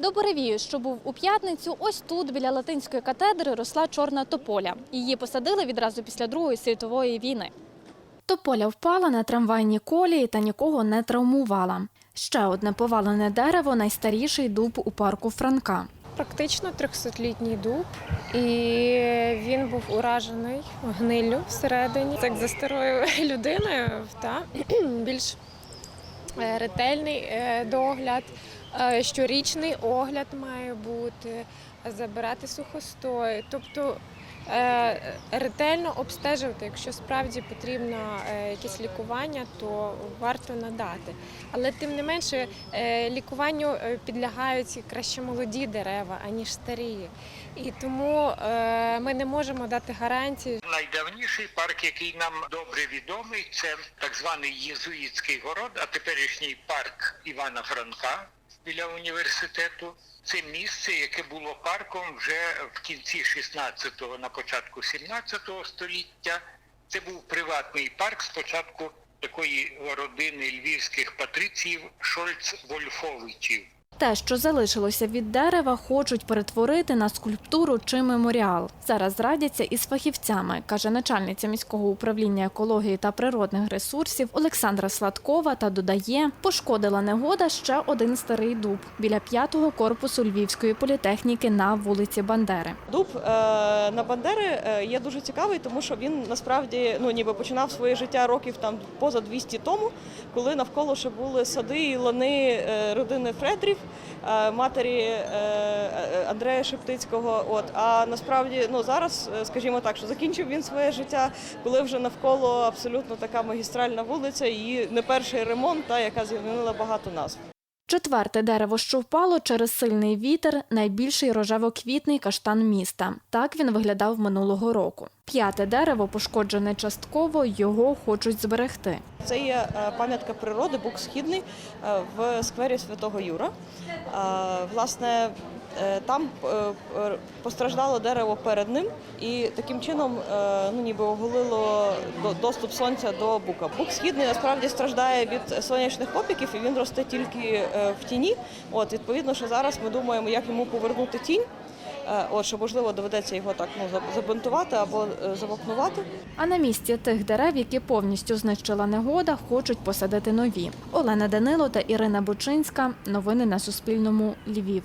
До Буревію, що був у п'ятницю, ось тут, біля латинської катедри, росла чорна тополя. Її посадили відразу після Другої світової війни. Тополя впала на трамвайні колії та нікого не травмувала. Ще одне повалене дерево найстаріший дуб у парку Франка. Практично 300-літній дуб, і він був уражений гниллю всередині. Так за старою людиною, та більш е, ретельний е, догляд, щорічний огляд має бути, забирати сухостої. Тобто е, ретельно обстежувати, якщо справді потрібно е, якесь лікування, то варто надати. Але тим не менше е, лікуванню е, підлягають краще молоді дерева, аніж старі. І тому е, ми не можемо дати гарантії, Найдавніший парк, який нам добре відомий, це так званий Єзуїтський город, а теперішній парк Івана Франка біля університету. Це місце, яке було парком вже в кінці 16-го, на початку 17-го століття. Це був приватний парк спочатку такої родини львівських патриціїв Шольц-Вольфовичів. Те, що залишилося від дерева, хочуть перетворити на скульптуру чи меморіал. Зараз радяться із фахівцями, каже начальниця міського управління екології та природних ресурсів Олександра Сладкова та додає, пошкодила негода ще один старий дуб біля п'ятого корпусу Львівської політехніки на вулиці Бандери. Дуб е, на Бандери е, є дуже цікавий, тому що він насправді ну ніби починав своє життя років там поза 200 тому, коли навколо ще були сади і лани е, родини Фредрів, матері е, е, Андрея Шептицького. От а насправді ну зараз, е, скажімо так, що закінчив він своє життя, коли вже навколо абсолютно така магістральна вулиця, і не перший ремонт, та яка змінила багато назв. Четверте дерево, що впало через сильний вітер, найбільший рожево-квітний каштан міста. Так він виглядав минулого року. П'яте дерево пошкоджене частково, його хочуть зберегти. Це є е, пам'ятка природи, бук східний е, в сквері Святого Юра. Е, Власне, там постраждало дерево перед ним, і таким чином ну, ніби оголило доступ сонця до бука. Бук східний насправді страждає від сонячних опіків, і він росте тільки в тіні. От відповідно, що зараз ми думаємо, як йому повернути тінь. Е, От що можливо доведеться його так ну заб- забинтувати або е, завапнувати. А на місці тих дерев, які повністю знищила негода, хочуть посадити нові. Олена Данило та Ірина Бучинська. Новини на Суспільному. Львів.